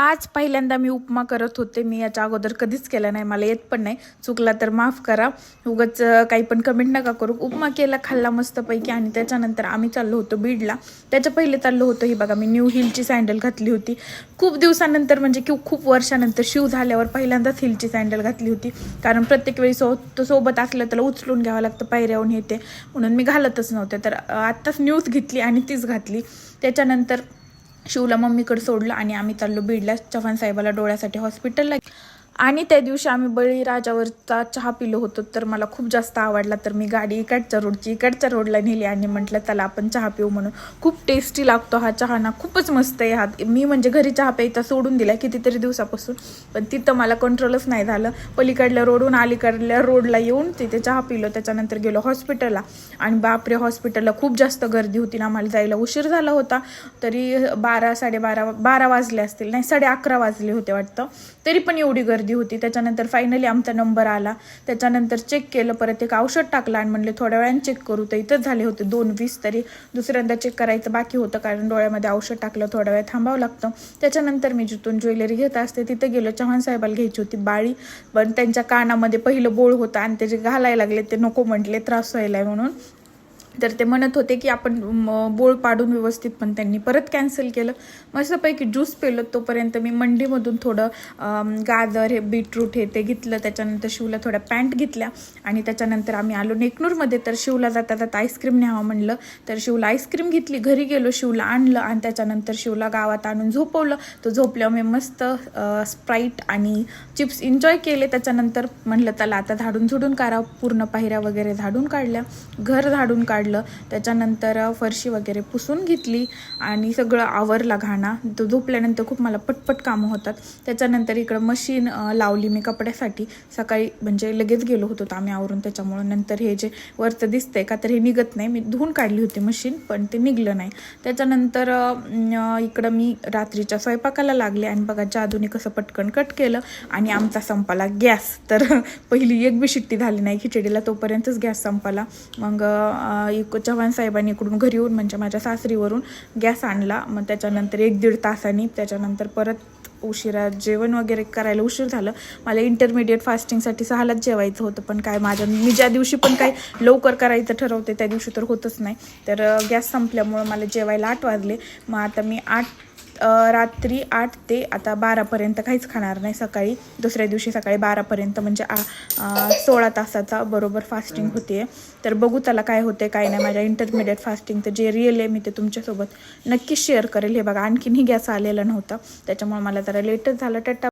आज पहिल्यांदा मी उपमा करत होते. मी याच्या अगोदर कधीच केला नाही. मला येत पण नाही. चुकला तर माफ करा. उगाच काही पण कमेंट नका करू. उपमा केला खाल्ला मस्तपैकी आणि त्याच्यानंतर आम्ही चाललो होतो बीडला. त्याच्या पहिले चाललो होतो. ही बघा मी न्यू हिलची सँडल घातली होती. खूप दिवसानंतर म्हणजे की खूप वर्षानंतर शिव झाल्यावर पहिल्यांदाच हिलची सँडल घातली होती. कारण प्रत्येक वेळी सो तो सोबत असलं त्याला उचलून घ्यावं लागतं पायऱ्याहून येते म्हणून मी घालतच नव्हते. तर आत्ताच न्यूज घेतली आणि तीच घातली. त्याच्यानंतर शिवला मम्मीकडे सोडलं आणि आम्ही चाललो बीडला. चव्हाण साहेबाला डोळ्यासाठी हॉस्पिटलला आणि त्या दिवशी आम्ही बळीराजावरचा चहा पिलो होतो तर मला खूप जास्त आवडला. तर मी गाडी इकडच्या रोडची इकडच्या रोडला नेली आणि म्हटलं त्याला आपण चहा पिऊ म्हणून. खूप टेस्टी लागतो हा चहा ना खूपच मस्त आहे हा. मी म्हणजे घरी चहा प्यायचा सोडून दिला कितीतरी दिवसापासून पण तिथं मला कंट्रोलच नाही झालं. पलीकडल्या रोडून अलीकडल्या रोडला येऊन तिथे चहा पिलो त्याच्यानंतर गेलो हॉस्पिटलला आणि बापरे हॉस्पिटलला खूप जास्त गर्दी होती ना आम्हाला जायला उशीर झाला होता. तरी बारा साडेबारा बारा वाजले असतील नाही साडे अकरा वाजले होते वाटतं. तरी पण एवढी गर्दी होती. त्याच्यानंतर फायनली आमचा नंबर आला. त्याच्यानंतर चेक केलं. परत एक औषध टाकलं आणि म्हणले थोड्या वेळाने चेक करू. तर इथंच झाले होते दोन वीस तरी. दुसऱ्यांदा चेक करायचं बाकी होतं कारण डोळ्यामध्ये औषध टाकलं थोड्या वेळ थांबावं लागतं. त्याच्यानंतर मी जिथून ज्वेलरी घेत असते तिथं गेलो. चव्हाण साहेबाला घ्यायची होती बाळी. पण त्यांच्या कानामध्ये पहिलं बोळ होतं आणि ते जे घालायला लागले ते नको म्हटले त्रास व्हायला म्हणून. तर ते म्हणत होते की आपण म, बोळ पाडून व्यवस्थित पण त्यांनी परत कॅन्सल केलं. मस्तपैकी ज्यूस पेलं तोपर्यंत मी मंडीमधून थोडं गाजर हे बीटरूट हे ते घेतलं. त्याच्यानंतर शिवला थोड्या पॅन्ट घेतल्या. आणि त्याच्यानंतर आम्ही आलो नेकनूरमध्ये. तर शिवला जाता जाता आईस्क्रीम न्यावं म्हणलं. तर शिवला आईस्क्रीम घेतली. घरी गेलो शिवला आणलं. आणि त्याच्यानंतर शिवला गावात आणून झोपवलं. तो झोपल्यावर मी मस्त स्प्राईट आणि चिप्स एन्जॉय केले. त्याच्यानंतर म्हणलं त्याला आता झाडून झुडून काढा पूर्ण पायऱ्या वगैरे झाडून काढल्या. घर झाडून काढ काढलं. त्याच्यानंतर फरशी वगैरे पुसून घेतली आणि सगळं आवरला घाणा. तो झोपल्यानंतर खूप मला पटपट कामं होतात. त्याच्यानंतर इकडं मशीन लावली मी कपड्यासाठी. सकाळी म्हणजे लगेच गेलो होतो तर आम्ही आवरून त्याच्यामुळं. नंतर हे जे वरचं दिसतंय का तर हे निघत नाही. मी धुवून काढली होती मशीन पण ते निघलं नाही. त्याच्यानंतर इकडं मी रात्रीच्या स्वयंपाकाला लागले आणि बघा जादूने कसं पटकन कट केलं आणि आमचा संपाला गॅस. तर पहिली एक बी शिट्टी झाली नाही खिचडीला तोपर्यंतच गॅस संपला. मग एक चव्हाण साहेबांनी इकडून घरी येऊन म्हणजे माझ्या सासरीवरून गॅस आणला. मग त्याच्यानंतर एक दीड तासांनी त्याच्यानंतर परत उशिरा जेवण वगैरे करायला उशीर झालं. मला इंटरमिडिएट फास्टिंगसाठी सहालाच जेवायचं होतं पण काय माझ्या मी ज्या दिवशी पण काय लवकर करायचं ठरवते त्या दिवशी तर होतच नाही. तर गॅस संपल्यामुळं मला जेवायला आठ वाजले. मग आता मी आठ रात्री आठ ते आता बारापर्यंत काहीच खाणार नाही. सकाळी दुसऱ्या दिवशी सकाळी बारापर्यंत म्हणजे आ सोळा तासाचा बरोबर फास्टिंग होते तर बघू त्याला काय होते काय नाही. माझ्या इंटरमिडिएट फास्टिंग तर जे रिअल आहे मी ते तुमच्यासोबत नक्कीच शेअर करेल. हे बघा आणखीनही गॅस आलेला नव्हता. त्याच्यामुळे मला जरा लेटच झालं. टट्टा